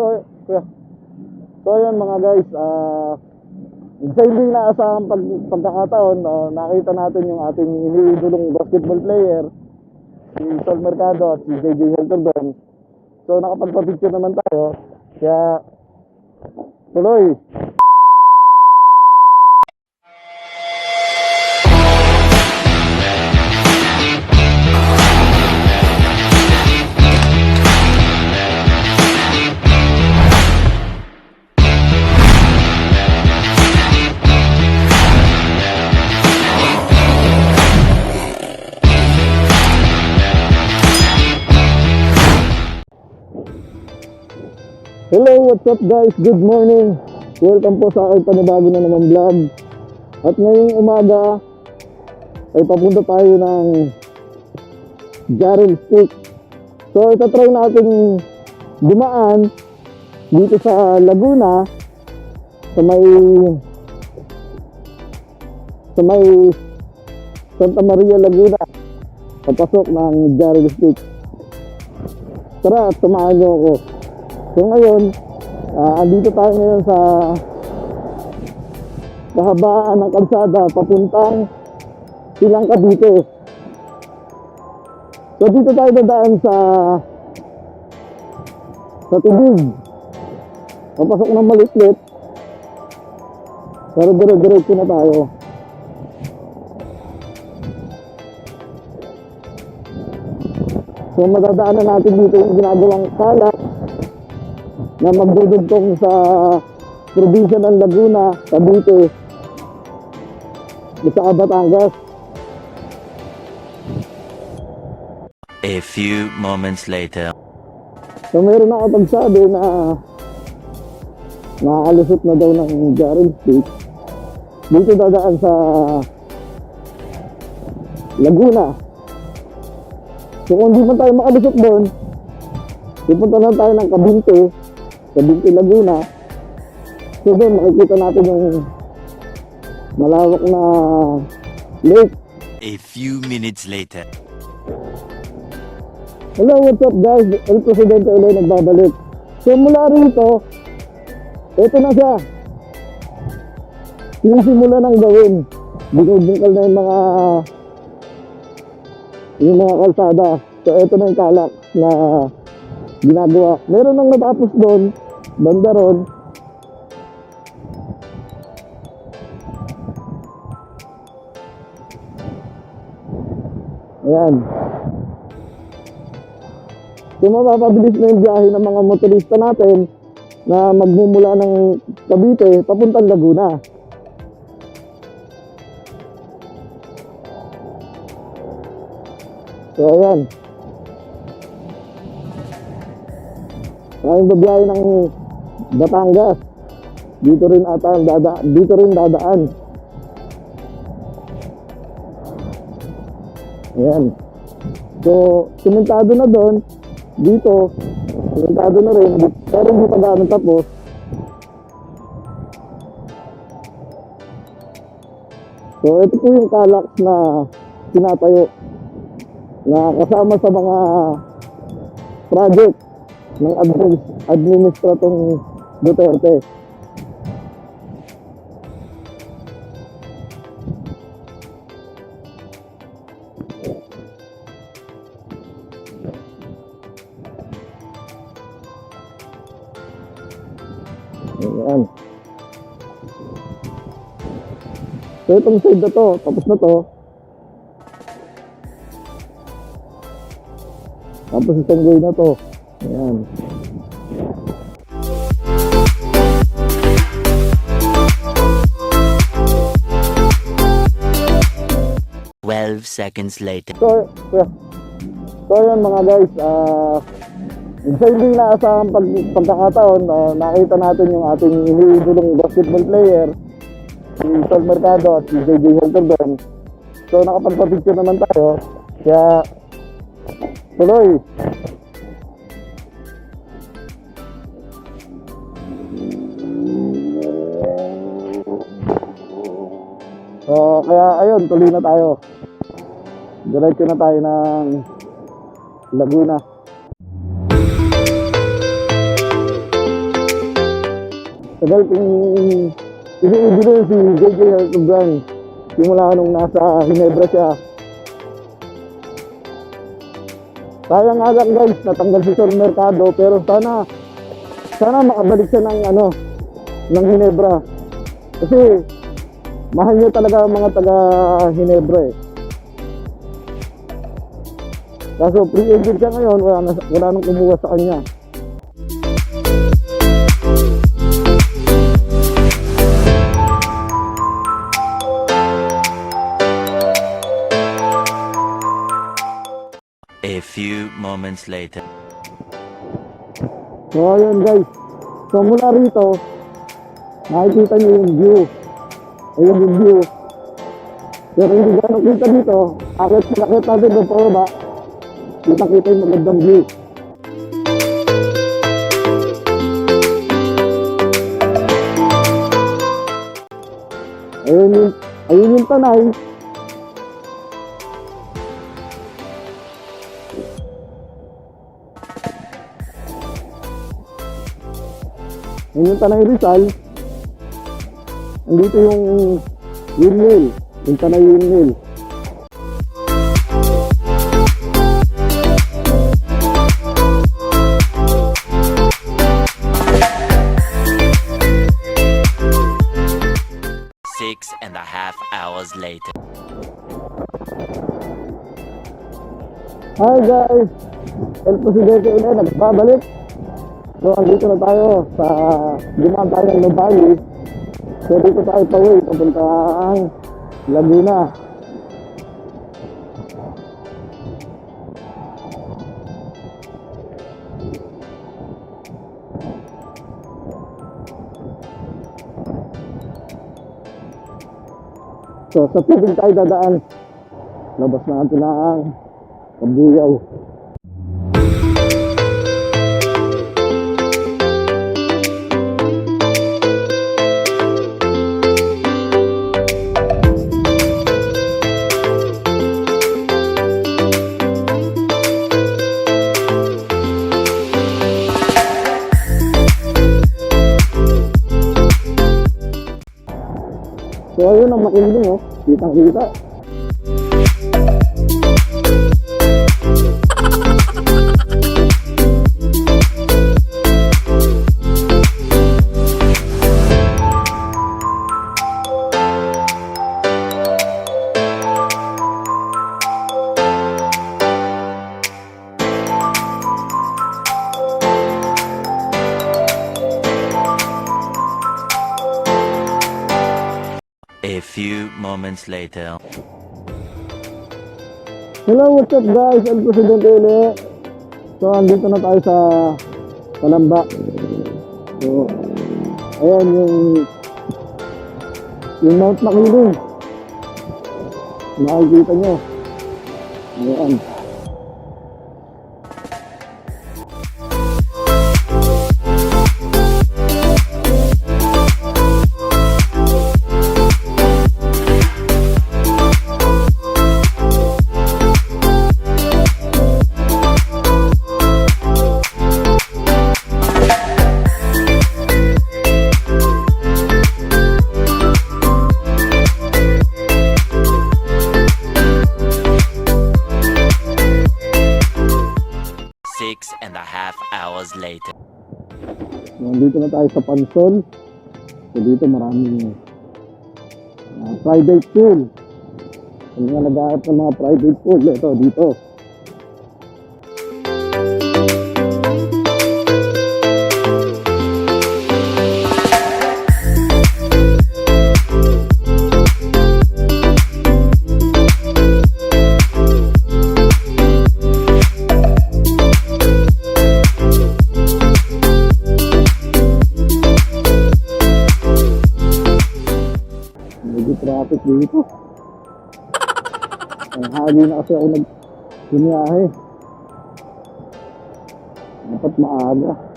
So. So, yun mga guys, ah, sa hindi inaasahang pag, pagkakataon, no, nakita natin yung ating iniidolong basketball player, si Sol Mercado at si JJ Helterben. So, nakapagpa-picture naman tayo. Kaya, tuloy. What's up guys? Good morning. Welcome po sa aking panibago na naman vlog. At ngayong umaga ay papunta tayo ng Jarrell Stick. So itatry natin dumaan dito sa Laguna sa may sa may Santa Maria Laguna papasok ng Jarrell Stick. Tara, tumaan niyo ako. So ngayon, ah, andito tayo ngayon sa kahabaan ng kalsada papuntang Silang Cavite. So dito tayo dadaan sa sa tubig. Papasok ng malitlit. Pero dire-diretso na tayo. So madadaanan natin dito yung ginagawang kalak na magdudugtong sa probinsya ng Laguna, Cavite, sa Batangas. A few moments later. So meron nakapagsabi na nakakalusot na daw ng Jarrell Street. Dito dadaan sa Laguna. So kung di man tayo makalusot doon, pupunta lang tayo ng Cabinte, Cabinte Laguna. So doon makikita natin yung malawak na lake. A few minutes later. Hello, what's up guys? El Presidente ulit nagbabalik. So mula rito, ito na siya. Sinisimula nang gawin. Binubungkal na yung mga yung mga kalsada. So ito na yung kalak na ginagawa. Meron nang natapos doon, banda ron. Ayan. Kung mapapabilis na yung biyahe ng mga motorista natin na magmumula ng Cavite papuntang Laguna. So ayan. Tayong babiyahe ng Batangas. Dito rin ata ang dada dito rin dadaan. Ayan. So, simentado na doon. Dito, simentado na rin. Pero hindi pa gaano tapos. So, ito po yung kalak na tinatayo na kasama sa mga project ng admin, administratong Duterte. Ayan. So itong side na to, tapos na to. Tapos itong way na to. Ayan. Twelve seconds later. So, so yun mga guys, ah sa hindi inaasahang pag, pagkakataon, ah, nakita natin yung ating iniidolong basketball player, si Sol Mercado at si JJ Helterben. So nakapagpa-picture naman tayo, kaya tuloy. So kaya ayun, tuloy na tayo. Diretso na tayo ng Laguna. Tagal kong iniidolo si JJ Hertogan. Simula nung nasa Ginebra siya. Sayang lang guys, natanggal si Sol Mercado pero sana sana makabalik siya ng ano ng Ginebra. Kasi mahal niya talaga ang mga taga Ginebra eh. Kaso free agent siya ngayon, wala, na, wala nang kumuha sa kanya. A few moments later. So ayun guys. So mula rito, nakikita niyo yung view. Ayun yung view. Pero hindi gano'n kita dito. Akit nakit natin doon pa ba? Kita kita yung magandang view. Ayun yung, ayun yung tanay. Ayun yung tanay Rizal. Andito yung windmill. Yung tanay windmill. Six and a half hours later. Hi guys! El Presidente ulit, nagbabalik. So, andito na tayo sa dumaan tayo ng Nubali. So, dito tayo paway, papuntang Laguna. So, sa tubig tayo dadaan. Labas natin ang kabuyaw. Makiling oh. Kitang kita. Moments later. Hello, what's up guys? El Presidente uli. So, andito na tayo sa Kalamba. So, ayan yung yung Mount Makiling. Makikita nyo. Ayan. Six and a half hours later. Nandito na tayo sa Pansol. So, dito maraming uh, private pool. Yung mga nag ng mga private pool, ito, dito. Dito. Ang hali na kasi ako nag biniyahe. Dapat maaga.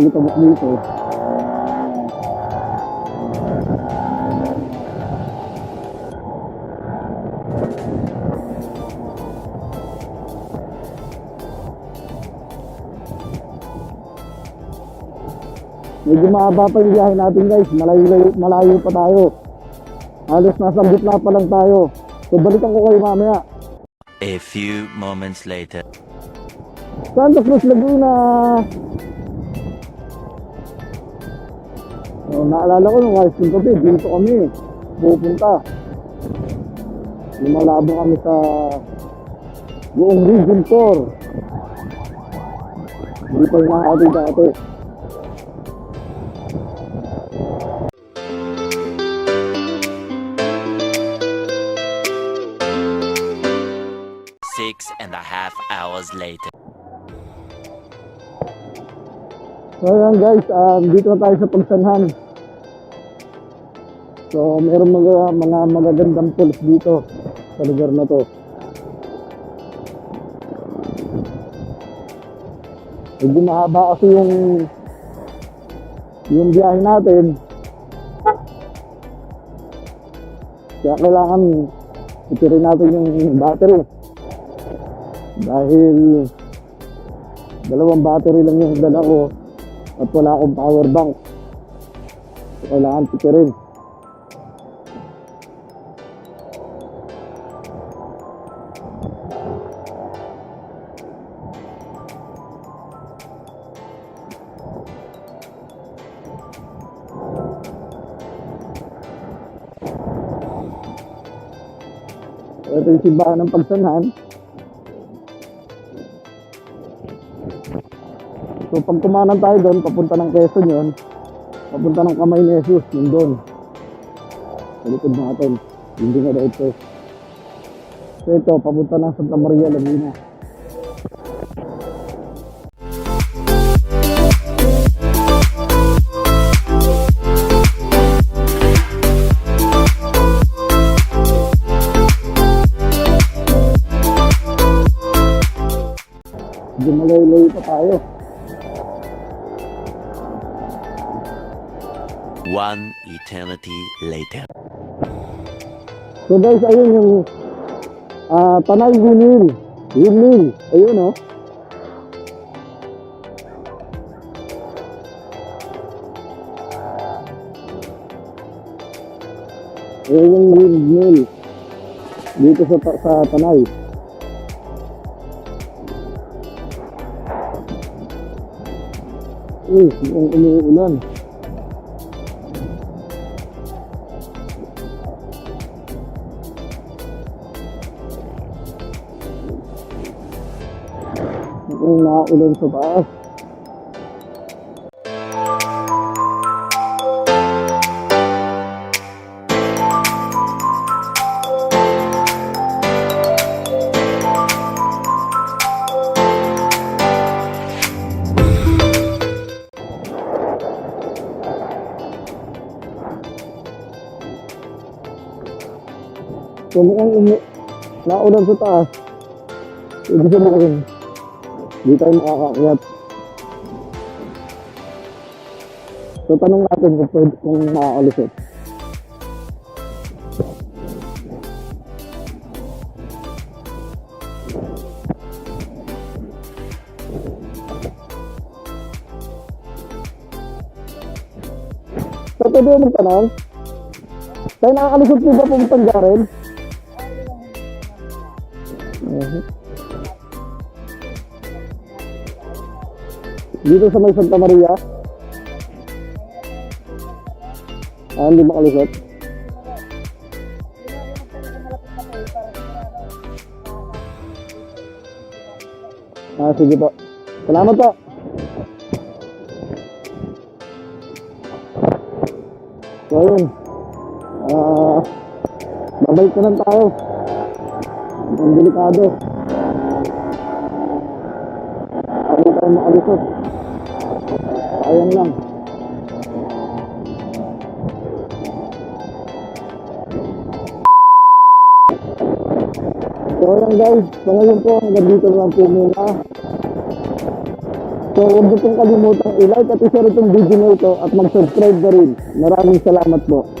Alikabok dito. Medyo mahaba pa yung biyahe natin guys. Malayo, malayo pa tayo. Halos nasa gitna pa lang tayo. So balikan ko kayo mamaya. A few moments later. Santa Cruz, Laguna. So, naalala ko nung high school kami, dito kami pupunta. Lumalabo kami sa buong Region 4. Hindi pa yung mga dati. Six and a half hours later. So ayan guys, um, dito na tayo sa pagsanhan. So meron mga, mga magagandang pools dito sa lugar na to. Medyo mahaba kasi yung yung biyahe natin. Kaya kailangan itirin natin yung battery. Dahil dalawang battery lang yung dala ko at wala akong power bank. Kailangan titirin. Ito yung simbahan ng pagsanhan. So pag kumanan tayo doon, papunta ng Quezon yun, papunta ng Kamay ni Jesus, yun doon. Sa likod natin, hindi na daw ito. So ito, papunta ng Santa Maria, Laguna. Tayo. One eternity later. So guys, ayun yung ah Tanay Gunil. Yung mill. Ayun oh. Ayun yung wind mill. Dito sa, sa Tanay. Uy, mukhang umuulan. Mukhang nakaulan sa taas. So mukhang umu naulan sa taas. Ibig sabihin, hindi tayo makakakyat. So tanong natin kung pwede kung makakalusot. So pwede mo magtanong? Tayo nakakalusot po ba pumuntang Jaren? Mhm. Dito sa may Santa Maria. Ah, hindi makalusot. Ah, sige po. Salamat po. So, ayun. Ah, babalik na lang tayo. Ang delikado. Ano tayo makalusot? Sayang lang. So ayan guys, sa po hanggang dito na lang po muna. So huwag niyo pong kalimutang i-like at i-share itong video na ito at mag-subscribe na rin. Maraming salamat po.